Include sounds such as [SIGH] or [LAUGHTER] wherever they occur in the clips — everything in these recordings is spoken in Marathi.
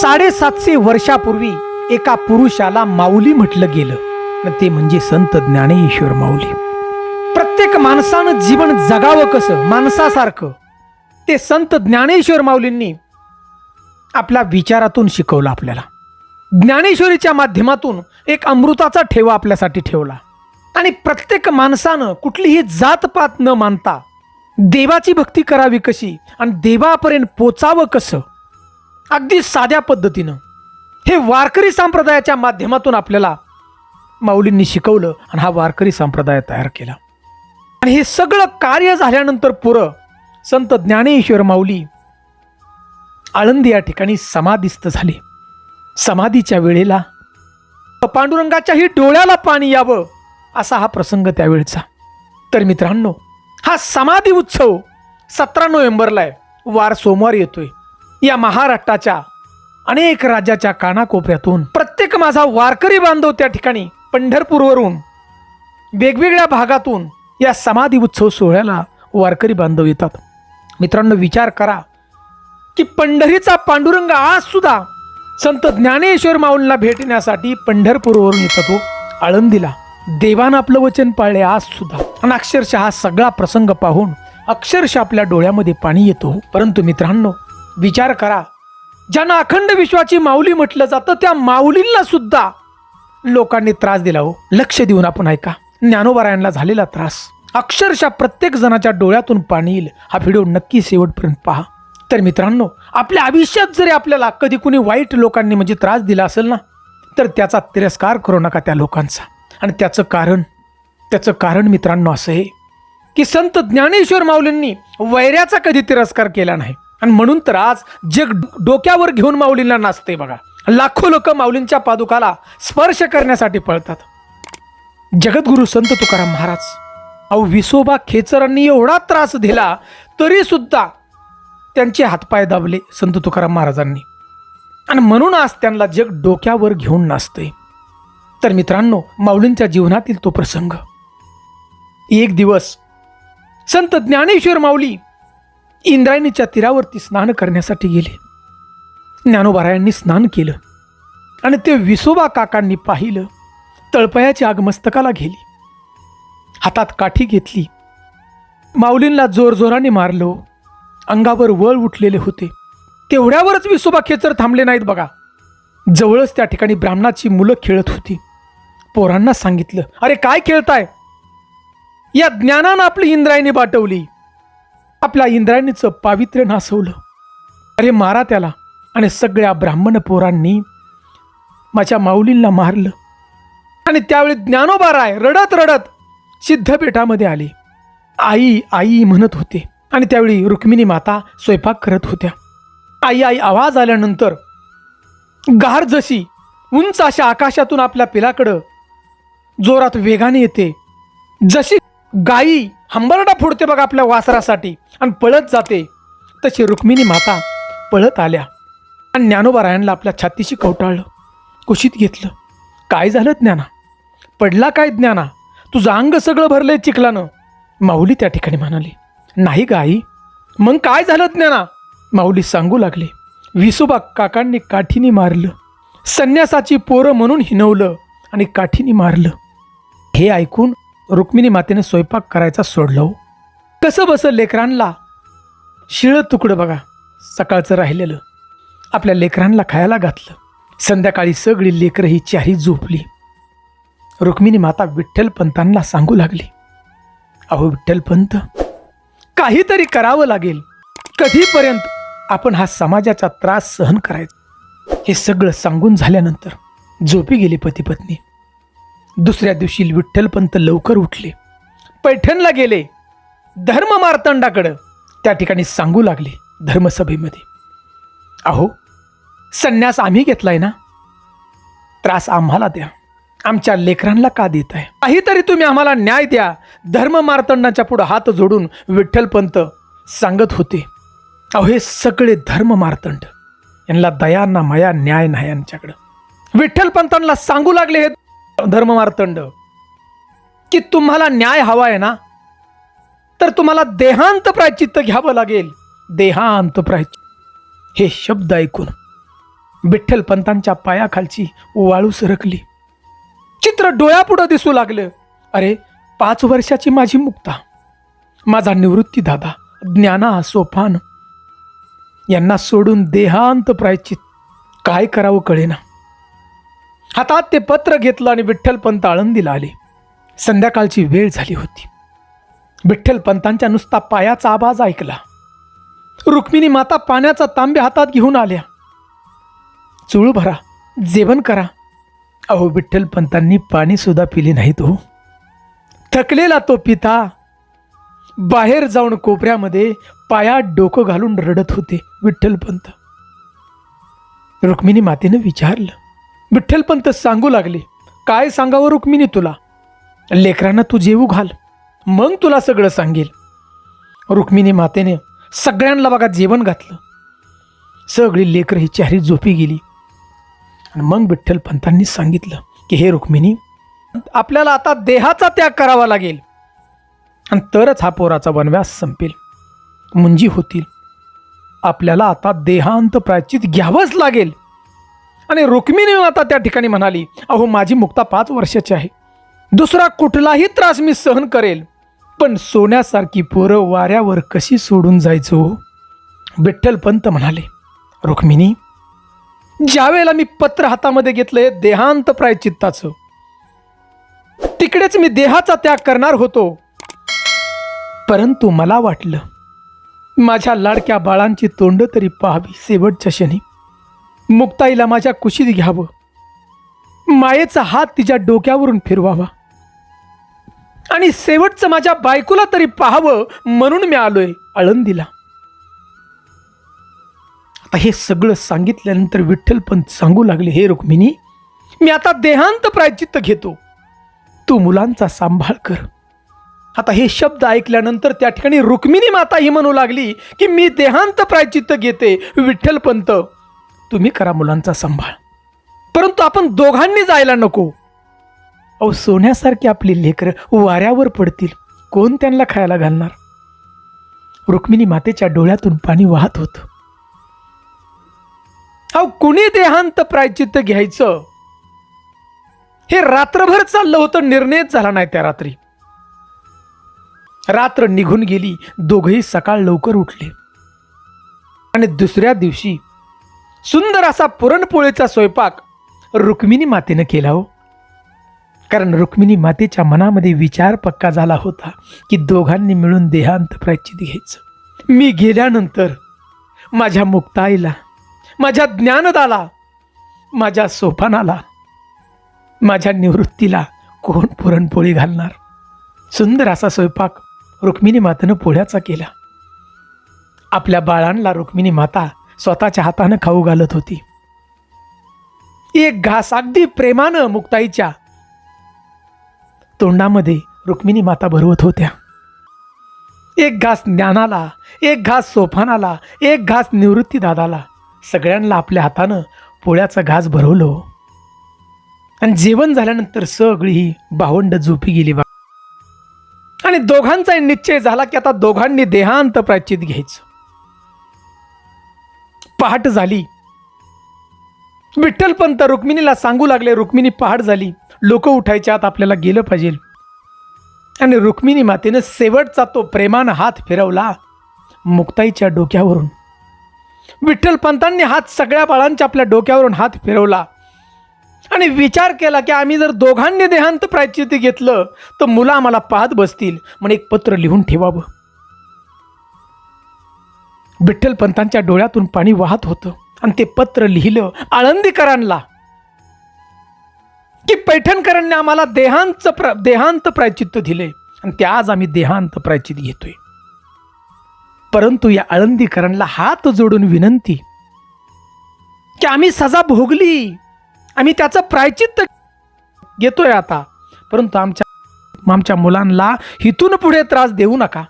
साडेसातशे वर्षापूर्वी एका पुरुषाला माऊली म्हटलं गेलं. ते म्हणजे संत ज्ञानेश्वर माऊली. प्रत्येक माणसानं जीवन जगावं कसं? माणसासारखं. ते संत ज्ञानेश्वर माऊलींनी आपल्या विचारातून शिकवलं आपल्याला. ज्ञानेश्वरीच्या माध्यमातून एक अमृताचा ठेवा आपल्यासाठी ठेवला. आणि प्रत्येक माणसानं कुठलीही जातपात न मानता देवाची भक्ती करावी कशी? आणि देवापर्यंत पोचावं कसं? अगदी साध्या पद्धतीनं. हे वारकरी संप्रदायाच्या माध्यमातून आपल्याला माऊलींनी शिकवलं आणि हा वारकरी संप्रदाय तयार केला. आणि हे सगळं कार्य झाल्यानंतर पुरं संत ज्ञानेश्वर माऊली आळंदी या ठिकाणी समाधिस्थ झाले. समाधीच्या वेळेला पांडुरंगाच्याही डोळ्याला पाणी यावं असा हा प्रसंग त्यावेळचा. तर मित्रांनो हा समाधी उत्सव सतरा नोव्हेंबरला आहे. वार सोमवार येतोय. या महाराष्ट्राच्या अनेक राज्याच्या कानाकोपऱ्यातून प्रत्येक माझा वारकरी बांधव त्या ठिकाणी पंढरपूरवरून वेगवेगळ्या भागातून या समाधी उत्सव सोहळ्याला वारकरी बांधव येतात. मित्रांनो विचार करा की पंढरीचा पांडुरंग आज सुद्धा संत ज्ञानेश्वर माऊलींना भेटण्यासाठी पंढरपूरवरून येतो तो आळंदीला. देवानं आपलं वचन पाळले आज सुद्धा. आणि अक्षरशः हा सगळा प्रसंग पाहून अक्षरशः आपल्या डोळ्यामध्ये पाणी येतो. परंतु मित्रांनो विचार करा. ज्यांना अखंड विश्वाची माऊली म्हटलं जातं त्या माऊलींना सुद्धा लोकांनी त्रास दिला हो. लक्ष देऊन आपण ऐका. ज्ञानोबारायांना झालेला त्रास. अक्षरशः प्रत्येक जणाच्या डोळ्यातून पाणी येईल. हा व्हिडिओ नक्की शेवटपर्यंत पहा. तर मित्रांनो आपल्या आयुष्यात जरी आपल्याला कधी कुणी वाईट लोकांनी म्हणजे त्रास दिला असेल ना तर त्याचा तिरस्कार करू नका त्या लोकांचा. आणि त्याचं कारण त्याचं कारण मित्रांनो असं आहे की संत ज्ञानेश्वर माऊलींनी वैऱ्याचा कधी तिरस्कार केला नाही. आणि म्हणून तर आज जग डोक्यावर घेऊन माऊलींना नाचते बघा. लाखो लोक माऊलींच्या पादुकाला स्पर्श करण्यासाठी पळतात. जगद्गुरु संत तुकाराम महाराज अहो विसोबा खेचरांनी एवढा त्रास दिला तरी सुद्धा त्यांचे हातपाय दाबले संत तुकाराम महाराजांनी. आणि म्हणून आज त्यांना जग डोक्यावर घेऊन नाचते तर मित्रांनो माऊलींच्या जीवनातील तो प्रसंग. एक दिवस संत ज्ञानेश्वर माऊली इंद्रायणीच्या तीरावरती स्नान करण्यासाठी गेले. ज्ञानोबारायांनी स्नान केलं आणि ते विसोबा काकांनी पाहिलं तळपयाची आग मस्तकाला गेली. हातात काठी घेतली. माऊलींना जोरजोराने मारलं. अंगावर वळ उठलेले होते. तेवढ्यावरच विसोबा खेचर थांबले नाहीत बघा. जवळच त्या ठिकाणी ब्राह्मणाची मुलं खेळत होती. पोरांना सांगितलं अरे काय खेळताय? या ज्ञानानं आपली इंद्रायणी बाटवली. आपल्या इंद्रायणीचं पावित्र्य नासवलं. अरे मारा त्याला आणि सगळ्या ब्राह्मण पोरांनी माझ्या माऊलींना मारलं. आणि त्यावेळी ज्ञानोबाराय रडत रडत सिद्धपेठामध्ये आले. आई आई म्हणत होते. आणि त्यावेळी रुक्मिणी माता स्वयंपाक करत होत्या. आई आई आवाज आल्यानंतर गार जशी उंच अशा आकाशातून आपल्या पिलाकडं जोरात वेगाने येते. जशी गाई हंबरडा फोडते बघा आपल्या वासरासाठी आणि पळत जाते. तशी रुक्मिणी माता पळत आल्या. आणि ज्ञानोबारायांना आपल्या छातीशी कवटाळलं. कुशीत घेतलं. काय झालं ज्ञाना? पडला काय ज्ञाना? तुझं अंग सगळं भरलंय चिखलानं. माऊली त्या ठिकाणी म्हणाली नाही गाई. मग काय झालं ज्ञाना? माऊली सांगू लागले विसोबा काकांनी काठीने मारलं. संन्यासाची पोरं म्हणून हिनवलं आणि काठीने मारलं. हे ऐकून रुक्मिणी मातेने स्वयंपाक करायचा सोडलं हो. कसं बसं लेकरांना शिळं तुकडं बघा सकाळचं राहिलेलं. आपल्या लेकरांना खायला घातलं. संध्याकाळी सगळी लेकरं ही चारी झोपली. रुक्मिणी माता विठ्ठलपंतांना सांगू लागली. अहो विठ्ठलपंत काहीतरी करावं लागेल. कधीपर्यंत आपण हा समाजाचा त्रास सहन करायचा? हे सगळं सांगून झाल्यानंतर झोपी गेली पती पत्नी. दुसऱ्या दिवशी विठ्ठलपंत लवकर उठले. पैठणला गेले. धर्म मार्तंडाकडं. त्या ठिकाणी सांगू लागले धर्मसभेमध्ये. अहो संन्यास आम्ही घेतलाय ना? त्रास आम्हाला द्या. आमच्या लेकरांना का देत आहे काहीतरी तुम्ही आम्हाला न्याय द्या. धर्म मार्तंडाच्या पुढं हात जोडून विठ्ठलपंत सांगत होते अहो हे सगळे धर्म मार्तंड. यांना दया ना माया न्याय नाही यांच्याकडं विठ्ठलपंतांना सांगू लागले हे धर्म मार्तंड की तुम्हाला न्याय हवा आहे ना तर तुम्हाला देहांत प्रायचित्त घ्यावं लागेल. देहांत प्रायचित हे शब्द ऐकून विठ्ठल पंतांच्या पायाखालची वाळू सरकली. चित्र डोळ्यापुढं दिसू लागलं. अरे पाच वर्षाची माझी मुक्ता माझा निवृत्ती दादा ज्ञाना सोपान यांना सोडून देहांत प्रायचित काय करावं कळेना. हातात ते पत्र घेतलं आणि विठ्ठलपंत आळंदीला आले. संध्याकाळची वेळ झाली होती. विठ्ठलपंतांच्या नुसता पायाचा आवाज ऐकला. रुक्मिणी माता पाण्याचा तांबे हातात घेऊन आल्या. चूळ भरा जेवण करा. अहो विठ्ठलपंतांनी पाणीसुद्धा पिले नाहीत हो. थकलेला तो पिता. बाहेर जाऊन कोपऱ्यामध्ये पायात डोकं घालून रडत होते विठ्ठलपंत. रुक्मिणी मातेनं विचारलं विठ्ठलपंत सांगू लागले काय सांगावं रुक्मिणी तुला? लेकरांना तू जेवू घाल मग तुला सगळं सांगेल. रुक्मिणी मातेने सगळ्यांना बघा जेवण घातलं. सगळी लेकरं ही चेहरी झोपी गेली. आणि मग विठ्ठल पंतांनी सांगितलं की हे रुक्मिणी आपल्याला आता देहाचा त्याग करावा लागेल. आणि तरच हा पोराचा वनव्यास संपेल. मुंजी होतील. आपल्याला आता देहांत प्रायचित घ्यावंच लागेल. आणि रुक्मिणी आता त्या ठिकाणी म्हणाली अहो माझी मुक्ता पाच वर्षाची आहे. दुसरा कुठलाही त्रास मी सहन करेल पण सोन्यासारखी पोरं वाऱ्यावर कशी सोडून जायचो हो? विठ्ठलपंत विठ्ठल पंत म्हणाले रुक्मिणी ज्यावेळेला मी पत्र हातामध्ये घेतलंय देहांत प्रायचित्ताचं तिकडेच मी देहाचा त्याग करणार होतो. परंतु मला वाटलं माझ्या लाडक्या बाळांची तोंड तरी पाहावी शेवटच्या क्षणी. मुक्ताईला माझ्या कुशीत घ्यावं. मायेचा हात तिच्या डोक्यावरून फिरवावा. आणि शेवटचं माझ्या बायकोला तरी पाहावं म्हणून मी आलोय आळंदीला. आता हे सगळं सांगितल्यानंतर विठ्ठल पंत सांगू लागले हे रुक्मिणी मी आता देहांत प्रायचित्त घेतो. तू मुलांचा सांभाळ कर. आता हे शब्द ऐकल्यानंतर त्या ठिकाणी रुक्मिणी माता ही म्हणू लागली की मी देहांत प्रायचित्त घेते विठ्ठल पंत तुम्ही करा मुलांचा सांभाळ. परंतु आपण दोघांनी जायला नको. अहो सोन्यासारखी आपली लेकरं वाऱ्यावर पडतील. कोण त्यांना खायला घालणार? रुक्मिणी मातेच्या डोळ्यातून पाणी वाहत होतं. अहो कुणी देहांत प्रायचित्त घ्यायचं? हे रात्रभर चाललं होतं निर्णयच झाला नाही त्या रात्री. रात्र निघून गेली दोघही सकाळ लवकर उठले. आणि दुसऱ्या दिवशी सुंदर असा पुरणपोळीचा स्वयंपाक रुक्मिणी मातेनं केला हो. कारण रुक्मिणी मातेच्या मनामध्ये विचार पक्का झाला होता की दोघांनी मिळून देहांत प्रायचित घ्यायचं. मी गेल्यानंतर माझ्या मुक्ताईला माझ्या ज्ञानदाला माझ्या सोपानाला माझ्या निवृत्तीला कोण पुरणपोळी घालणार? सुंदर असा स्वयंपाक रुक्मिणी मातेनं पोळ्याचा केला. आपल्या बाळांना रुक्मिणी माता स्वतःच्या हातानं खाऊ घालत होती. एक घास अगदी प्रेमानं मुक्ताईच्या तोंडामध्ये रुक्मिणी माता भरवत होत्या. एक घास ज्ञानाला एक घास सोफानाला एक घास निवृत्ती दादाला सगळ्यांना आपल्या हातानं पोळ्याचा घास भरवलं. आणि जेवण झाल्यानंतर सगळी ही भावंड झोपी गेली बा आणि दोघांचा निश्चय झाला की आता दोघांनी देहांत प्राचित घ्यायचं. पहाट झाली. विठ्ठलपंत रुक्मिणीला सांगू लागले रुक्मिणी पहाट झाली. लोक उठायच्या आत आपल्याला गेलं पाहिजे. आणि रुक्मिणी मातेनं शेवटचा तो प्रेमानं हात फिरवला मुक्ताईच्या डोक्यावरून. विठ्ठलपंतांनी हात सगळ्या बाळांच्या आपल्या डोक्यावरून हात फिरवला. आणि विचार केला की आम्ही जर दोघांनी देहांत प्रायचिती घेतलं तर मुलं आम्हाला पाहत बसतील. म्हणून एक पत्र लिहून ठेवावं. विठ्ठलपंतांच्या डोळ्यातून पाणी वाहत होतं. आणि ते पत्र लिहिलं आळंदीकरांना की पैठणकरांनी आम्हाला देहांत प्र देहांत प्रायचित्त दिले. आणि ते आज आम्ही देहांत प्रायचित घेतोय. परंतु या आळंदीकरांना हात जोडून विनंती की आम्ही सजा भोगली. आम्ही त्याचं प्रायचित्त घेतोय आता. परंतु आमच्या आमच्या मुलांना हिथून पुढे त्रास देऊ नका.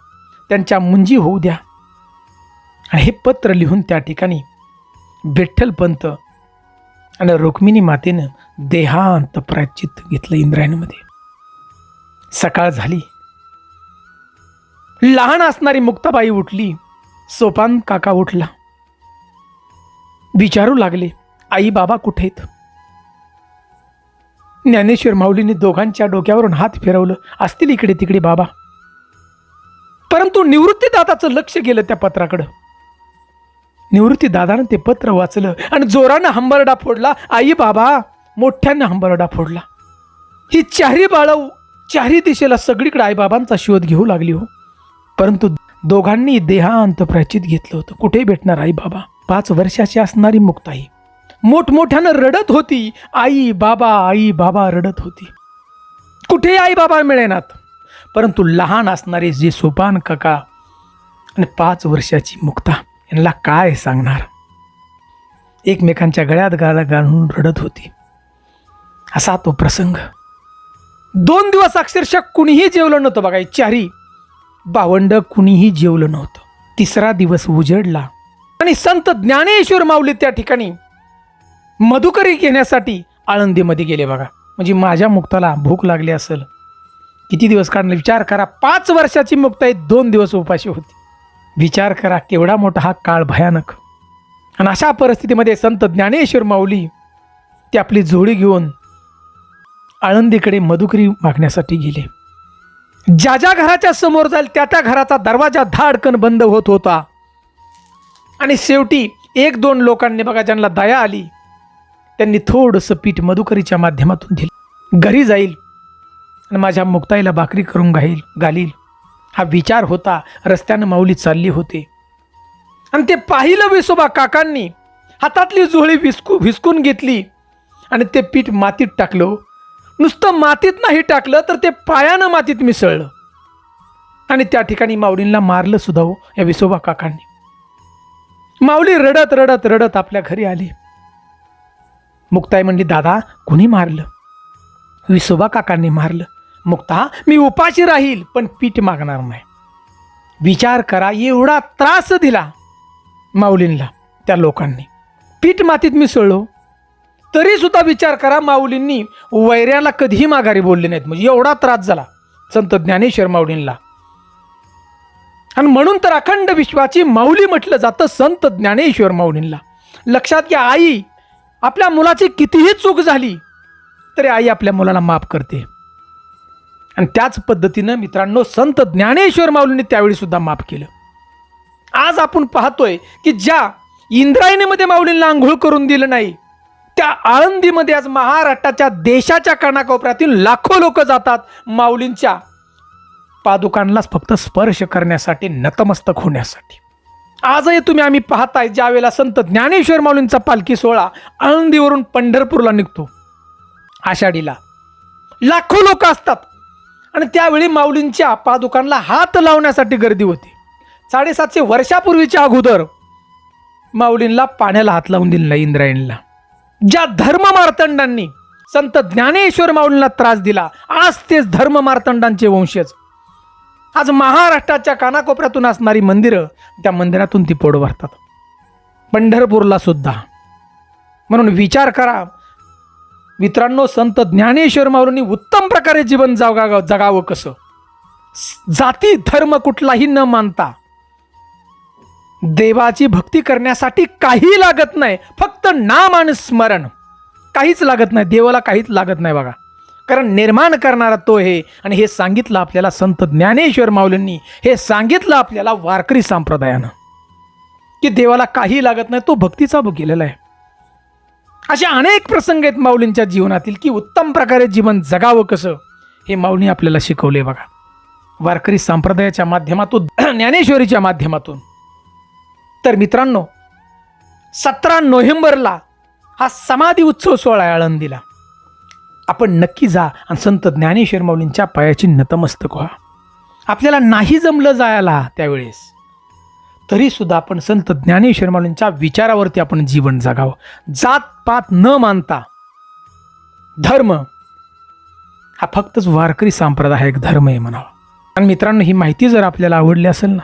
त्यांच्या मुंजी होऊ द्या. आणि हे पत्र लिहून त्या ठिकाणी विठ्ठलपंत आणि रुक्मिणी मातेनं देहांत प्राचित घेतलं इंद्रायणीमध्ये. सकाळ झाली. लहान असणारी मुक्ताबाई उठली. सोपान काका उठला. विचारू लागले आई बाबा कुठे आहेत? ज्ञानेश्वर माऊलीने दोघांच्या डोक्यावरून हात फिरवलं असतील इकडे तिकडे बाबा. परंतु निवृत्तीदाताचं लक्ष गेलं त्या पत्राकडं. निवृत्ती दादानं ते पत्र वाचलं आणि जोरानं हंबरडा फोडला. आई बाबा मोठ्यानं हंबरडा फोडला. ही चारी बाळव चारी दिशेला सगळीकडे आईबाबांचा शोध घेऊ लागली हो. परंतु दोघांनी देहांत प्राचित घेतलं होतं. कुठे भेटणार आई बाबा? पाच वर्षाची असणारी मुक्ताई. मोठमोठ्यानं रडत होती. आई बाबा आई बाबा रडत होती. कुठे आई बाबा मिळेनात. परंतु लहान असणारे जे सोपान काका आणि पाच वर्षाची मुक्ता यांना काय सांगणार? एकमेकांच्या गळ्यात गाळा घालून रडत होती. असा तो प्रसंग. दोन दिवस अक्षरशः कुणीही जेवलं नव्हतं बघा चारी भावंड कुणीही जेवलं नव्हतं. तिसरा दिवस उजडला. आणि संत ज्ञानेश्वर माऊली त्या ठिकाणी मधुकरी घेण्यासाठी आळंदीमध्ये गेले बघा. म्हणजे माझ्या मुक्ताला भूक लागली असेल. किती दिवस काढले विचार करा पाच वर्षाची मुक्ताई दोन दिवस उपाशी होती. विचार करा केवढा मोठा हा काळ भयानक. आणि अशा परिस्थितीमध्ये संत ज्ञानेश्वर माऊली ती आपली जोडी घेऊन आळंदीकडे मधुकरी मागण्यासाठी गेले. ज्या ज्या घराच्या समोर जाईल त्या त्या घराचा दरवाजा धाडकन बंद होत होता. आणि शेवटी एक दोन लोकांनी बघा ज्यांना दया आली त्यांनी थोडंसं पीठ मधुकरीच्या माध्यमातून दिलं. घरी जाईल आणि माझ्या मुक्ताईला भाकरी करून घाईल घालील. हा विचार होता रस्त्यानं माऊली चालली होती. आणि ते पाहिलं विसोबा काकांनी हातातली जुळी विसकू विसकून घेतली. आणि ते पीठ मातीत टाकलं. नुसतं मातीत नाही टाकलं तर ते पायानं मातीत मिसळलं. आणि त्या ठिकाणी माऊलींना मारलं सुद्धा हो या विसोबा काकांनी. माऊली रडत रडत रडत आपल्या घरी आली. मुक्ताई म्हणली दादा कुणी मारलं? विसोबा काकांनी मारलं. मुक्ता मी उपाशी राहील पण पीठ मागणार नाही. विचार करा एवढा त्रास दिला माऊलींना त्या लोकांनी. पीठ मातीत मिसळलो तरीसुद्धा विचार करा माऊलींनी वैऱ्याला कधीही माघारी बोलले नाहीत. म्हणजे एवढा त्रास झाला संत ज्ञानेश्वर माऊलींना आणि म्हणून तर अखंड विश्वाची माऊली म्हटलं जातं संत ज्ञानेश्वर माऊलींना लक्षात घ्या आई आपल्या मुलाची कितीही चूक झाली तरी आई आपल्या मुलाला माफ करते. आणि त्याच पद्धतीनं मित्रांनो संत ज्ञानेश्वर माऊलींनी त्यावेळी सुद्धा माफ केलं. आज आपण पाहतोय की ज्या इंद्रायणीमध्ये माऊलींना आंघोळ करून दिलं नाही त्या आळंदीमध्ये आज महाराष्ट्राच्या देशाच्या कानाकोपऱ्यातील लाखो लोक जातात माऊलींच्या पादुकांनाच फक्त स्पर्श करण्यासाठी नतमस्तक होण्यासाठी. आजही तुम्ही आम्ही पाहताय ज्या वेळेला संत ज्ञानेश्वर माऊलींचा पालखी सोहळा आळंदीवरून पंढरपूरला निघतो. आषाढीला लाखो लोक असतात. आणि त्यावेळी माऊलींच्या पादुकांना हात लावण्यासाठी गर्दी होती. साडेसातशे वर्षापूर्वीच्या अगोदर माऊलींना पाण्याला हात लावून दिला इंद्रायणीला. ज्या धर्म मार्तंडांनी संत ज्ञानेश्वर माऊलींना त्रास दिला आज तेच धर्म मार्तंडांचे वंशज. आज महाराष्ट्राच्या कानाकोपऱ्यातून असणारी मंदिरं त्या मंदिरातून ती पोड भरतात पंढरपूरला सुद्धा. म्हणून विचार करा मित्रांनो संत ज्ञानेश्वर माऊलींनी उत्तम प्रकारे जीवन जगा जगावं कसं? जाती धर्म कुठलाही न मानता देवाची भक्ती करण्यासाठी काही लागत नाही. फक्त नाम आणि स्मरण. काहीच लागत नाही. देवाला काहीच लागत नाही बघा. कारण निर्माण करणारा तो हे. आणि हे सांगितलं आपल्याला संत ज्ञानेश्वर माऊलींनी. हे सांगितलं आपल्याला वारकरी संप्रदायानं. की देवाला काही लागत नाही तो भक्तीचा भोग आहे. असे अनेक प्रसंग आहेत माऊलींच्या जीवनातील की उत्तम प्रकारे जीवन जगावं कसं हे माऊली आपल्याला शिकवले बघा. वारकरी संप्रदायाच्या माध्यमातून [CLEARS THROAT] ज्ञानेश्वरीच्या माध्यमातून. तर मित्रांनो सतरा नोव्हेंबरला हा समाधी उत्सव सोहळा आळंद आळंदीला. आपण नक्की जा आणि संत ज्ञानेश्वर माऊलींच्या पायाची नतमस्तक व्हा. आपल्याला नाही जमलं जायला त्यावेळेस. तरीसुद्धा आपण संत ज्ञानेश्वर माऊलींच्या विचारावरती आपण जीवन जगावं. जात पात न मानता धर्म हा फक्तच वारकरी सांप्रदायिक धर्म आहे म्हणावा. आणि मित्रांनो ही माहिती जर आपल्याला आवडली असेल ना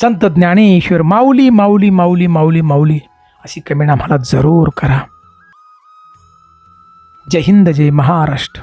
संत ज्ञानेश्वर माऊली माऊली माऊली माऊली माऊली अशी कमेंट आम्हाला जरूर करा. जय हिंद जय महाराष्ट्र.